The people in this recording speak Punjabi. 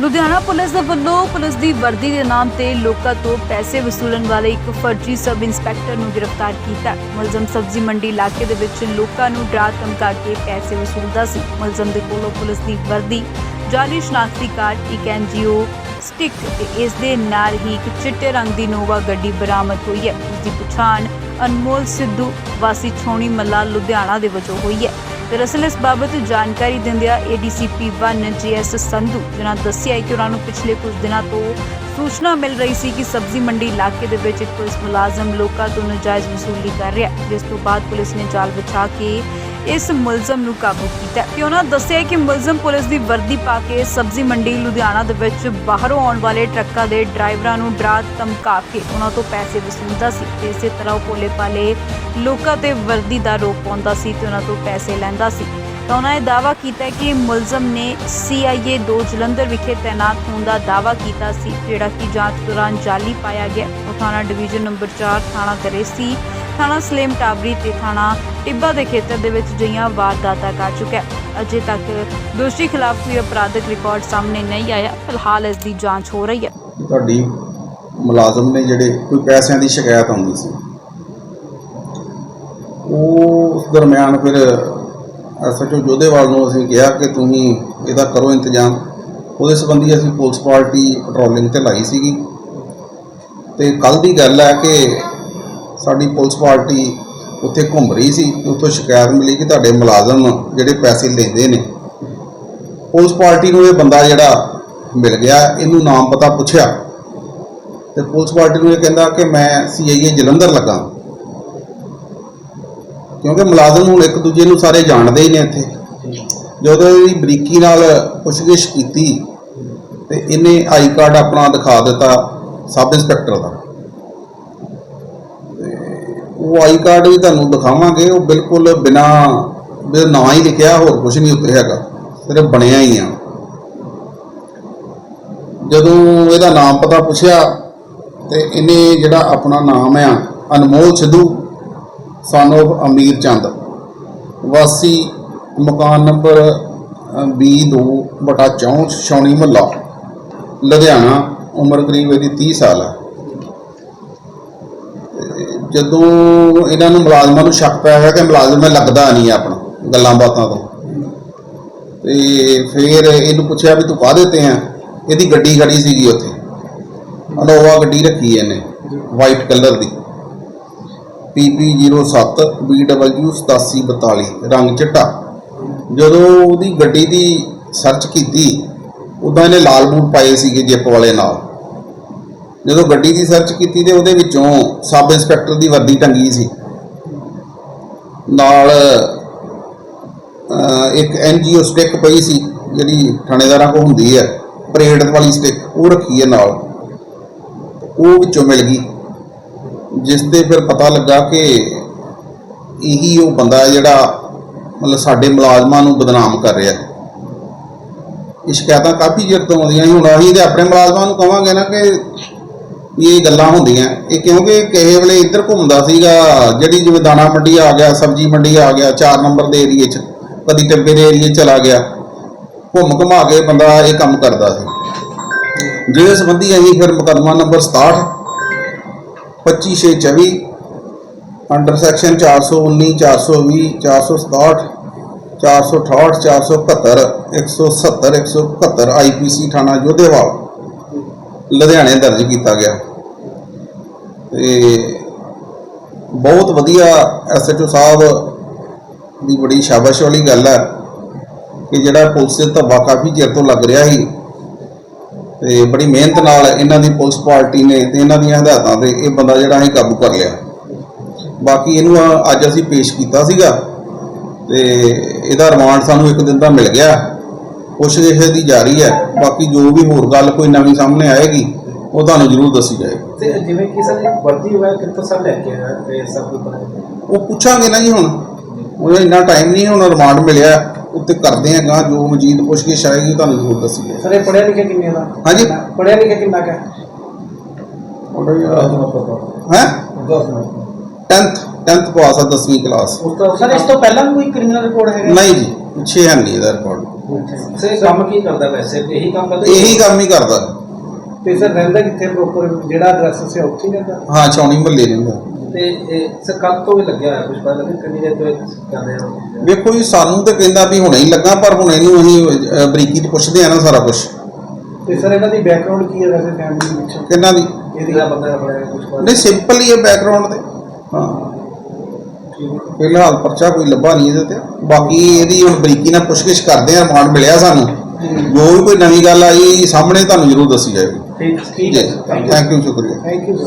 ਲੁਧਿਆਣਾ ਪੁਲਿਸ ਦੇ ਵੱਲੋਂ ਪੁਲਿਸ ਦੀ ਵਰਦੀ ਦੇ ਨਾਮ ਤੇ ਲੋਕਾਂ ਤੋਂ ਪੈਸੇ ਵਸੂਲਣ ਵਾਲੇ ਇੱਕ ਫਰਜ਼ੀ ਸਬ ਇੰਸਪੈਕਟਰ ਨੂੰ ਗ੍ਰਿਫਤਾਰ ਕੀਤਾ। ਮੁਲਜ਼ਮ ਸਬਜ਼ੀ ਮੰਡੀ ਇਲਾਕੇ ਦੇ ਵਿੱਚ ਲੋਕਾਂ ਨੂੰ ਡਰਾ ਧਮਕਾ ਕੇ ਪੈਸੇ ਵਸੂਲਦਾ ਸੀ। ਮੁਲਜ਼ਮ ਦੇ ਕੋਲੋਂ ਪੁਲਿਸ ਦੀ ਵਰਦੀ, ਜਾਲੀ ਸ਼ਨਾਖਤੀ ਕਾਰਡ, ਇੱਕ ਐਨਜੀਓ ਸਟਿਕ ਤੇ ਇਸ ਦੇ ਨਾਲ ਹੀ ਇੱਕ ਚਿੱਟੇ ਰੰਗ ਦੀ ਨੋਵਾ ਗੱਡੀ ਬਰਾਮਦ ਹੋਈ ਹੈ। ਉਸ ਦੀ ਪਛਾਣ ਅਨਮੋਲ ਸਿੱਧੂ ਵਾਸੀ ਛੋਣੀ ਮੱਲਾ, ਲੁਧਿਆਣਾ ਦੇ ਵਜੋਂ ਹੋਈ ਹੈ। ਦਰਅਸਲ ਇਸ ਬਾਬਤ ਜਾਣਕਾਰੀ ਦਿੰਦਿਆਂ ਏਡੀਸੀਪੀ 1 ਜੀਐਸ ਸੰਧੂ, ਜਿਨ੍ਹਾਂ ਦੱਸਿਆ ਕਿ ਉਹਨਾਂ ਨੂੰ ਪਿਛਲੇ ਕੁਝ ਦਿਨਾਂ ਤੋਂ ਸੂਚਨਾ ਮਿਲ ਰਹੀ ਸੀ ਕਿ ਸਬਜ਼ੀ ਮੰਡੀ ਇਲਾਕੇ ਦੇ ਵਿੱਚ ਇੱਕ ਪੁਲਿਸ ਮੁਲਾਜ਼ਮ ਲੋਕਾਂ ਤੋਂ ਨਜਾਇਜ਼ ਵਸੂਲੀ ਕਰ ਰਿਹਾ ਜਿਸ ਤੋਂ ਬਾਅਦ ਪੁਲਿਸ ਨੇ ਜਾਲ ਵਿਛਾ ਕੇ ਇਸ ਮੁਲਜ਼ਮ ਨੂੰ ਕਾਬੂ ਕੀਤਾ ਤੇ ਉਹਨਾਂ ਦੱਸਿਆ ਕਿ ਮੁਲਜ਼ਮ ਪੁਲਿਸ ਦੀ ਵਰਦੀ ਪਾ ਕੇ ਸਬਜ਼ੀ ਮੰਡੀ ਲੁਧਿਆਣਾ ਦੇ ਵਿੱਚ ਬਾਹਰੋਂ ਆਉਣ ਵਾਲੇ ਟਰੱਕਾਂ ਦੇ ਡਰਾਈਵਰਾਂ ਨੂੰ ਡਰਾ ਧਮਕਾ ਕੇ ਉਹਨਾਂ ਤੋਂ ਪੈਸੇ ਵਸੂਲਦਾ ਸੀ ਤੇ ਇਸੇ ਤਰ੍ਹਾਂ ਉਹ ਭੋਲੇ ਭਾਲੇ ਲੋਕਾਂ ਤੇ ਵਰਦੀ ਦਾ ਰੋਪ ਪਾਉਂਦਾ ਸੀ ਤੇ ਉਹਨਾਂ ਤੋਂ ਪੈਸੇ ਲੈਂਦਾ ਸੀ। ਤਾਂ ਉਹਨਾਂ ਨੇ ਦਾਅਵਾ ਕੀਤਾ ਕਿ ਮੁਲਜ਼ਮ ਨੇ CIA 2 ਜਲੰਧਰ ਵਿਖੇ ਤਾਇਨਾਤ ਹੋਣ ਦਾ ਦਾਅਵਾ ਕੀਤਾ ਸੀ, ਜਿਹੜਾ ਕਿ ਜਾਂਚ ਦੌਰਾਨ ਜਾਲੀ ਪਾਇਆ ਗਿਆ। ਉਹ ਥਾਣਾ ਡਿਵੀਜ਼ਨ ਨੰਬਰ 4 ਥਾਣਾ ਕਰੇਸੀ ਥਾਣਾ ਸਲੇਮ ਟਾਬਰੀ ਤੇ ਥਾਣਾ ਟਿੱਬਾ ਦੇ ਖੇਤਰ ਦੇ ਵਿੱਚ ਜਈਆਂ ਵਾਰਦਾਤਾਂ ਕਰ ਚੁੱਕਾ ਹੈ। ਅਜੇ ਤੱਕ ਦੋਸ਼ੀ ਖਿਲਾਫ ਕੋਈ ਅਪਰਾਧਿਕ ਰਿਕਾਰਡ ਸਾਹਮਣੇ ਨਹੀਂ ਆਇਆ। ਫਿਲਹਾਲ ਇਸ ਦੀ ਜਾਂਚ ਹੋ ਰਹੀ ਹੈ। ਤੁਹਾਡੀ ਮੁਲਾਜ਼ਮ ਨੇ ਜਿਹੜੇ ਕੋਈ ਪੈਸਿਆਂ ਦੀ ਸ਼ਿਕਾਇਤ ਆਉਂਦੀ ਸੀ ਉਹ ਉਸ ਦਰਮਿਆਨ ਫਿਰ ਐਸਐਚਓ ਜੋਧੇਵਾਲ ਨੂੰ ਅਸੀਂ ਕਿਹਾ ਕਿ ਤੁਸੀਂ ਇਹਦਾ ਕਰੋ ਇੰਤਜ਼ਾਮ। ਉਹਦੇ ਸੰਬੰਧੀ ਅਸੀਂ ਪੁਲਿਸ ਪਾਰਟੀ ਪੈਟਰੋਲਿੰਗ ਤੇ ਲਾਈ ਸੀਗੀ। ਤੇ ਕੱਲ ਦੀ ਗੱਲ ਹੈ ਕਿ ਸਾਡੀ ਪੁਲਿਸ ਪਾਰਟੀ ਉੱਥੇ ਘੁੰਮ ਰਹੀ ਸੀ ਤੇ ਉੱਥੋਂ ਸ਼ਿਕਾਇਤ ਮਿਲੀ ਕਿ ਤੁਹਾਡੇ ਮੁਲਾਜ਼ਮ ਜਿਹੜੇ ਪੈਸੇ ਲੈਂਦੇ ਨੇ ਪੁਲਿਸ ਪਾਰਟੀ ਨੂੰ ਇਹ ਬੰਦਾ ਜਿਹੜਾ ਮਿਲ ਗਿਆ, ਇਹਨੂੰ ਨਾਮ ਪਤਾ ਪੁੱਛਿਆ। ਤੇ ਪੁਲਿਸ ਪਾਰਟੀ ਨੂੰ ਇਹ ਕਹਿੰਦਾ ਕਿ ਮੈਂ ਸੀਆਈਏ ਜਲੰਧਰ ਲੱਗਾ। ਕਿਉਂਕਿ ਮੁਲਾਜ਼ਮ ਹੁਣ ਇੱਕ ਦੂਜੇ ਨੂੰ ਸਾਰੇ ਜਾਣਦੇ ਹੀ ਨੇ ਇੱਥੇ। ਜਦੋਂ ਇਹਦੀ ਬਰੀਕੀ ਨਾਲ ਪੁੱਛਗਿੱਛ ਕੀਤੀ, ਤੇ ਇਹਨੇ ਆਈ ਕਾਰਡ ਆਪਣਾ ਦਿਖਾ ਦਿੱਤਾ ਸਬ ਇੰਸਪੈਕਟਰ ਦਾ। ਉਹ ਆਈ ਕਾਰਡ ਵੀ ਤੁਹਾਨੂੰ ਦਿਖਾਵਾਂਗੇ, ਉਹ ਬਿਲਕੁਲ ਬਿਨਾ ਨਾਂ ਹੀ ਲਿਖਿਆ, ਹੋਰ ਕੁਝ ਨਹੀਂ ਉੱਤੇ ਹੈਗਾ। ਸਿਰਫ ਬਣਿਆ ਹੀ ਆ। ਜਦੋਂ ਇਹਦਾ ਨਾਮ ਪਤਾ ਪੁੱਛਿਆ, ਤੇ ਇਹਨੇ ਜਿਹੜਾ ਆਪਣਾ ਨਾਮ ਆ, ਅਨਮੋਲ ਸਿੱਧੂ son of ਅਮੀਰ ਚੰਦ, ਵਾਸੀ ਮਕਾਨ ਨੰਬਰ 22 ਬਟਾ 64 ਛਾਉਣੀ ਮਹੱਲਾ, ਲੁਧਿਆਣਾ, ਉਮਰ ਕਰੀਬ ਇਹਦੀ 30 ਸਾਲ ਹੈ ਜਦੋਂ ਇਹਨਾਂ ਨੂੰ ਮੁਲਾਜ਼ਮਾਂ ਨੂੰ ਸ਼ੱਕ ਪਿਆ ਹੋਇਆ ਕਿ ਮੁਲਾਜ਼ਮ ਇਹ ਲੱਗਦਾ ਨਹੀਂ ਆਪਣਾ, ਗੱਲਾਂ ਬਾਤਾਂ ਤੋਂ। ਤੇ ਫਿਰ ਇਹਨੂੰ ਪੁੱਛਿਆ ਵੀ ਤੂੰ ਕਾਹਦੇ ਤੇ ਆ? ਇਹਦੀ ਗੱਡੀ ਖੜੀ ਸੀਗੀ ਉੱਥੇ। ਅਨੋਵਾ ਗੱਡੀ ਰੱਖੀ ਇਹਨੇ ਵਾਈਟ ਕਲਰ ਦੀ। PP07 BW 8742 ਰੰਗ ਚਿੱਟਾ। ਜਦੋਂ ਉਹਦੀ ਗੱਡੀ ਦੀ ਸਰਚ ਕੀਤੀ, ਉਦਾਂ ਇਹਨੇ ਲਾਲ ਬੂਟ ਪਾਏ ਸੀਗੇ ਜਿੱਪ ਵਾਲੇ ਨਾਲ। ਜਦੋਂ ਗੱਡੀ ਦੀ ਸਰਚ ਕੀਤੀ ਤੇ ਉਹਦੇ ਵਿੱਚੋਂ ਸਬ ਇੰਸਪੈਕਟਰ ਦੀ ਵਰਦੀ ਟੰਗੀ ਸੀ। ਨਾਲ ਅਹ, ਇੱਕ ਐਨਜੀਓ ਸਟਿਕ ਪਈ ਸੀ ਜਿਹੜੀ ਥਾਣੇਦਾਰਾਂ ਕੋਲ ਹੁੰਦੀ ਹੈ ਪਰੇਡ ਵਾਲੀ ਸਟਿਕ ਉਹ ਰੱਖੀ ਹੈ ਨਾਲ। ਉਹ ਵਿੱਚੋਂ ਮਿਲ ਗਈ। ਜਿਸ ਤੇ ਫਿਰ ਪਤਾ ਲੱਗਾ ਕਿ ਇਹੀ ਉਹ ਬੰਦਾ ਹੈ ਜਿਹੜਾ ਮਤਲਬ ਸਾਡੇ ਮੁਲਾਜ਼ਮਾਂ ਨੂੰ ਬਦਨਾਮ ਕਰ ਰਿਹਾ ਹੈ। ਇਹ ਸ਼ਿਕਾਇਤਾਂ ਕਾਫੀ ਚਿਰ ਤੋਂ ਆਉਂਦੀਆਂ ਸੀ ਹੁਣ ਅਸੀਂ ਤੇ ਆਪਣੇ ਮੁਲਾਜ਼ਮਾਂ ਨੂੰ ਕਵਾਂਗੇ ਨਾ ਕਿ ਵੀ ਇਹ ਗੱਲਾਂ ਹੁੰਦੀਆਂ। ਇਹ ਕਿਉਂਕਿ ਕਿਸੇ ਵੇਲੇ ਇੱਧਰ ਘੁੰਮਦਾ ਸੀਗਾ, ਜਿਹੜੀ ਜਿਵੇਂ ਦਾਣਾ ਮੰਡੀ ਆ ਗਿਆ, ਸਬਜ਼ੀ ਮੰਡੀ ਆ ਗਿਆ 4 ਨੰਬਰ ਦੇ ਏਰੀਏ 'ਚ, ਕਦੀ ਟੱਬੇ ਦੇ ਏਰੀਏ ਚਲਾ ਗਿਆ। ਘੁੰਮ ਘੁਮਾ ਕੇ ਬੰਦਾ ਇਹ ਕੰਮ ਕਰਦਾ ਸੀ। ਜਿਹਦੇ ਸੰਬੰਧੀ ਅਸੀਂ ਫਿਰ ਮੁਕੱਦਮਾ ਨੰਬਰ 67 25624 ਅੰਡਰ ਸੈਕਸ਼ਨ 419 420 467 468 471 170 171 ਆਈਪੀਸੀ ਥਾਣਾ ਜੋਧੇਵਾਲ। ਲੁਧਿਆਣੇ ਦਰਜ ਕੀਤਾ ਗਿਆ। ਤੇ ਬਹੁਤ ਵਧੀਆ ਐਸਐਚਓ ਸਾਹਿਬ ਦੀ ਬੜੀ ਸ਼ਾਬਾਸ਼ ਵਾਲੀ ਗੱਲ ਹੈ ਕਿ ਜਿਹੜਾ ਪੁਲਿਸ ਦੇ ਧੱਬਾ ਕਾਫੀ ਚਿਰ ਤੋਂ ਲੱਗ ਰਿਹਾ ਸੀ ਤੇ ਬੜੀ ਮਿਹਨਤ ਨਾਲ ਇਹਨਾਂ ਦੀ ਪੁਲਿਸ ਪਾਰਟੀ ਨੇ ਤੇ ਇਹਨਾਂ ਦੀਆਂ ਹਦਾਇਤਾਂ ਤੇ ਇਹ ਬੰਦਾ ਜਿਹੜਾ ਅਸੀਂ ਕਾਬੂ ਕਰ ਲਿਆ। ਬਾਕੀ ਇਹਨੂੰ ਅੱਜ ਅਸੀਂ ਪੇਸ਼ ਕੀਤਾ ਸੀਗਾ ਤੇ ਇਹਦਾ ਰਿਮਾਂਡ ਸਾਨੂੰ ਇੱਕ ਦਿਨ ਦਾ ਮਿਲ ਗਿਆ। ਪੁੱਛਗਿੱਛ ਦੀ ਜਾਰੀ ਹੈ ਬਾਕੀ ਜੋ ਵੀ ਹੋਰ ਗੱਲ ਕੋਈ ਨਵੀਂ ਸਾਹਮਣੇ ਆਏਗੀ ਉਹ ਤੁਹਾਨੂੰ ਜ਼ਰੂਰ ਦੱਸੀ ਜਾਏਗੀ। ਤੇ ਜਿਵੇਂ ਕਿ ਸਰ ਵਰਦੀ ਹੋਇਆ ਕਿੱਥੋਂ ਸਰ ਲੈ ਕੇ ਆਇਆ ਇਹ ਸਭ ਪਤਾ ਨਹੀਂ ਉਹ ਪੁੱਛਾਂਗੇ ਨਾ ਜੀ ਹੁਣ। ਉਹ ਇੰਨਾ ਟਾਈਮ ਨਹੀਂ ਹੁਣ ਰਿਮਾਂਡ ਮਿਲਿਆ ਉੱਤੇ ਕਰਦੇ ਆ ਗਾਂ ਜੋ ਮਜੀਦ ਪੁੱਛਗਿੱਛ ਆਏਗੀ ਉਹ ਤੁਹਾਨੂੰ ਜ਼ਰੂਰ ਦੱਸੀ ਜਾਏਗੀ। ਸਰ ਇਹ ਪੜਿਆ ਲਿਖਿਆ ਕਿੰਨੇ ਦਾ? ਹਾਂਜੀ। ਪੜਿਆ ਲਿਖਿਆ ਕਿੰਨਾ ਕਾ ਹੈ? 10th 10th ਪਾਸ ਆ 10ਵੀਂ ਕਲਾਸ ਉਸ ਤੋਂ ਸਰ ਇਸ ਤੋਂ ਪਹਿਲਾਂ ਕੋਈ ਕ੍ਰਿਮੀਨਲ ਰਿਕਾਰਡ ਹੈਗਾ? ਨਹੀਂ ਜੀ ਪਿੱਛੇ ਹੈ ਨਹੀਂ ਇਹਦਾ ਰਿਕਾਰਡ ਸਰ ਇਹ ਕੰਮ ਕੀ ਕਰਦਾ ਵੈਸੇ? ਇਹੀ ਕੰਮ ਕਰਦਾ? ਇਹੀ ਕੰਮ ਹੀ ਕਰਦਾ। ਤੇ ਸਰ ਰਹਿੰਦਾ ਕਿੱਥੇ ਪ੍ਰੋਪਰ ਜਿਹੜਾ ਐਡਰੈਸ ਸੀ ਉੱਥੇ ਹੀ ਰਹਿੰਦਾ? ਹਾਂ ਚੌਣੀ ਮਹੱਲੇ ਰਹਿੰਦਾ। ਤੇ ਇਹ ਸਰ ਕੱਲ ਤੋਂ ਵੀ ਲੱਗਿਆ ਹੋਇਆ ਕੁਝ ਪਤਾ ਲੱਗੇ ਕਿੰਨੀ ਦੇਰ ਤੋਂ ਇਹ ਕਰ ਰਹੇ ਹੋ ਵੇਖੋ ਜੀ ਸਾਨੂੰ ਤੇ ਕਹਿੰਦਾ ਵੀ ਹੁਣੇ ਹੀ ਲੱਗਾ ਪਰ ਹੁਣ ਇਹਨੂੰ ਅਸੀਂ ਅਹ, ਬਰੀਕੀ ਚ ਪੁੱਛਦੇ ਆ ਨਾ ਸਾਰਾ ਕੁਝ ਤੇ ਸਰ ਇਹਨਾਂ ਦੀ ਬੈਕਗ੍ਰਾਉਂਡ ਕੀ ਹੈ ਵੈਸੇ ਫੈਮਿਲੀ ਦੇ ਵਿੱਚ? ਕਿੰਨਾ ਦੀ? ਇਹ ਜਿਹੜਾ ਬੰਦਾ ਆਪਣਾ ਕੁਝ ਨਹੀਂ ਸਿੰਪਲ ਹੀ ਹੈ ਬੈਕਗ੍ਰਾਉਂਡ ਤੇ। ਹਾਂ। ਫਿਲਹਾਲ ਪਰਚਾ ਕੋਈ ਲੱਭਾ ਨਹੀਂ ਇਹਦੇ ਤੇ। ਬਾਕੀ ਇਹਦੀ ਹੁਣ ਬਰੀਕੀ ਨਾਲ ਪੁੱਛਗਿੱਛ ਕਰਦੇ ਆ ਰਿਮਾਂਡ ਮਿਲਿਆ ਸਾਨੂੰ। ਜੋ ਵੀ ਕੋਈ ਨਵੀਂ ਗੱਲ ਆਈ ਸਾਹਮਣੇ ਤੁਹਾਨੂੰ ਜ਼ਰੂਰ ਦੱਸੀ ਜਾਏਗੀ। ਠੀਕ ਹੈ। ਥੈਂਕ ਯੂ ਸ਼ੁਕਰੀਆ। Thank you sir